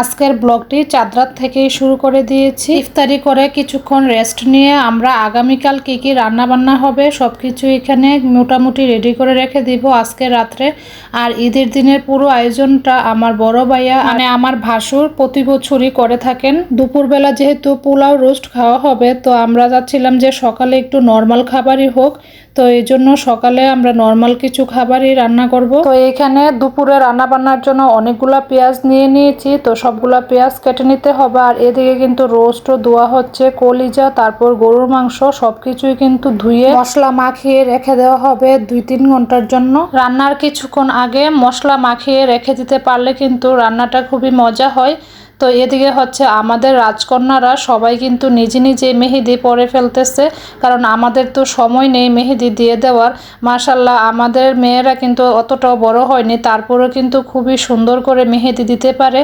আজকের ব্লগটি চাঁদরাত থেকেই শুরু করে দিয়েছি। ইফতারি করে কিছুক্ষণ রেস্ট নিয়ে আমরা আগামীকাল কি কি রান্না বান্না হবে সব কিছু এখানে মোটামুটি রেডি করে রেখে দিব আজকে রাত্রে। আর ঈদের দিনের পুরো আয়োজনটা আমার বড় ভাইয়া মানে আমার ভাসুর প্রতি বছরই করে থাকেন। দুপুরবেলা যেহেতু পোলাও রোস্ট খাওয়া হবে, তো আমরা যাচ্ছিলাম যে সকালে একটু নর্মাল খাবারই হোক। তো এই জন্য সকালে আমরা নর্মাল কিছু খাবারই রান্না করব। তো এখানে দুপুরে রান্না বান্নার জন্য অনেকগুলা পেঁয়াজ নিয়ে নিয়েছি তো সবগুলা পেঁয়াজ কেটে নিতে হবে। আর এদিকে কিন্তু রোস্টও ধোয়া হচ্ছে কলিজা তারপর গরুর মাংস সবকিছুই কিন্তু ধুয়ে মশলা মাখিয়ে রেখে দেওয়া হবে দুই তিন ঘণ্টার জন্য। রান্নার কিছুক্ষণ আগে মশলা মাখিয়ে রেখে দিতে পারলে কিন্তু রান্নাটা খুবই মজা হয়। তো এদিকে হচ্ছে আমাদের রাজকন্যারা সবাই কিন্তু নিজে নিজে মেহেদি পরে ফেলতেছে, কারণ আমাদের তো সময় নেই মেহেদি দিয়ে দেওয়ার। মাশাল্লাহ আমাদের মেয়েরা কিন্তু অতটাও বড় হয়নি, তারপরেও কিন্তু খুবই সুন্দর করে মেহেদি দিতে পারে।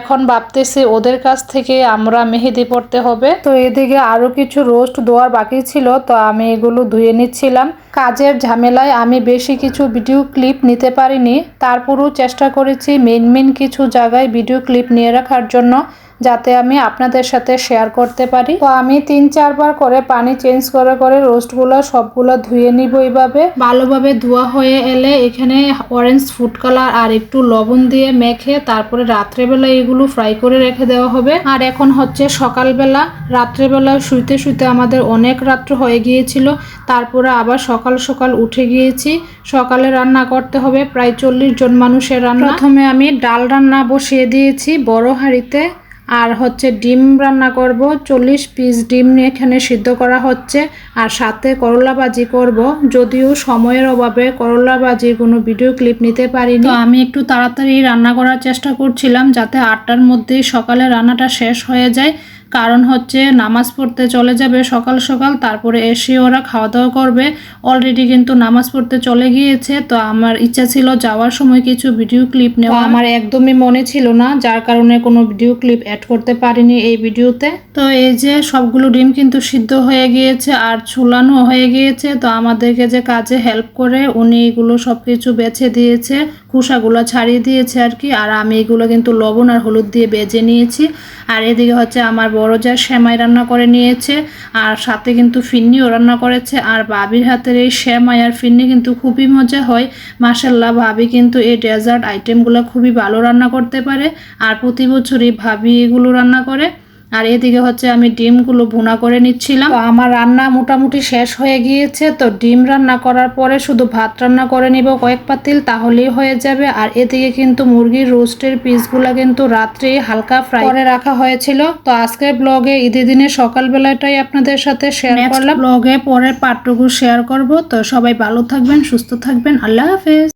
এখন ভাবতেছি ওদের কাছ থেকে আমরা মেহেদি পড়তে হবে। তো এদিকে আরও কিছু রোস্ট দেওয়ার বাকি ছিল, তো আমি এগুলো ধুয়ে নিচ্ছিলাম। কাজের ঝামেলায় আমি বেশি কিছু ভিডিও ক্লিপ নিতে পারিনি, তারপরেও চেষ্টা করেছি মেন মেন কিছু জায়গায় ভিডিও ক্লিপ নিয়ে রাখার জন্য। bochorno, যাতে আমি আপনাদের সাথে শেয়ার করতে পারি। তো আমি তিন চারবার করে পানি চেঞ্জ করে করে রোস্টগুলো সবগুলো ধুয়ে নিব এইভাবে। ভালোভাবে ধোয়া হয়ে এলে এখানে অরেঞ্জ ফুড কালার আর একটু লবণ দিয়ে মেখে তারপরে রাত্রেবেলা এগুলো ফ্রাই করে রেখে দেওয়া হবে। আর এখন হচ্ছে সকালবেলা। রাত্রেবেলা শুইতে শুইতে আমাদের অনেক রাত্র হয়ে গিয়েছিল। তারপরে আবার সকাল সকাল উঠে গিয়েছি। সকালে রান্না করতে হবে। প্রায় চল্লিশ জন মানুষের রান্না। প্রথমে আমি ডাল রান্না বসিয়ে দিয়েছি বড় হাঁড়িতে। আর হচ্ছে ডিম রান্না করব, চল্লিশ পিস ডিম এখানে সিদ্ধ করা হচ্ছে, আর সাথে করলা ভাজি করব। যদিও সময়ের অভাবে করলা ভাজির কোনো ভিডিও ক্লিপ নিতে পারিনি। আমি একটু তাড়াতাড়ি রান্না করার চেষ্টা করছিলাম যাতে আটটার মধ্যেই সকালে রান্নাটা শেষ হয়ে যায়। কারণ হচ্ছে নামাজ পড়তে চলে যাবে সকাল সকাল তারপরে এসে ওরা খাওয়া দাওয়া করবে। অলরেডি কিন্তু নামাজ পড়তে চলে গিয়েছে তো আমার ইচ্ছা ছিল যাওয়ার সময় কিছু ভিডিও ক্লিপ নেওয়া আমার একদমই মনে ছিল না যার কারণে কোনো ভিডিও ক্লিপ অ্যাড করতে পারিনি এই ভিডিওতে তো এই যে সবগুলো ডিম কিন্তু সিদ্ধ হয়ে গিয়েছে আর চুলানো হয়ে গিয়েছে তো আমাদেরকে যে কাজে হেল্প করে উনি এগুলো সব কিছু বেছে দিয়েছে খোসাগুলো ছাড়িয়ে দিয়েছে আর কি। আর আমি এগুলো কিন্তু লবণ আর হলুদ দিয়ে বেজে নিয়েছি। আর এদিকে হচ্ছে আমার বড় যা সেমাই রান্না করে নিয়েছে, আর সাথে কিন্তু ফিন্নিও রান্না করেছে, আর ভাবির হাতের এই সেমাই আর ফিন্নি কিন্তু খুবই মজা হয়। মাসাল্লাহ ভাবি কিন্তু এই ডেজার্ট আইটেমগুলো খুবই ভালো রান্না করতে পারে, আর প্রতি বছরই ভাবি এগুলো রান্না করে। আর এদিকে হচ্ছে আমি ডিমগুলো ভুনা করে নিচ্ছিলাম। তো আমার রান্না মোটামুটি শেষ হয়ে গিয়েছে। তো ডিম রান্না করার পরে শুধু ভাত রান্না করে নিব কয়েক পাতিল তাহলেই হয়ে যাবে। আর এদিকে কিন্তু মুরগির রোস্টের পিসগুলো কিন্তু রাত্রে হালকা ফ্রাই করে রাখা হয়েছিল। তো আজকের ব্লগে ঈদের দিনে সকালবেলাটাই আপনাদের সাথে শেয়ার করলাম। ব্লগে পরের পার্টটুকু শেয়ার করব। তো সবাই ভালো থাকবেন সুস্থ থাকবেন। আল্লাহ হাফেজ।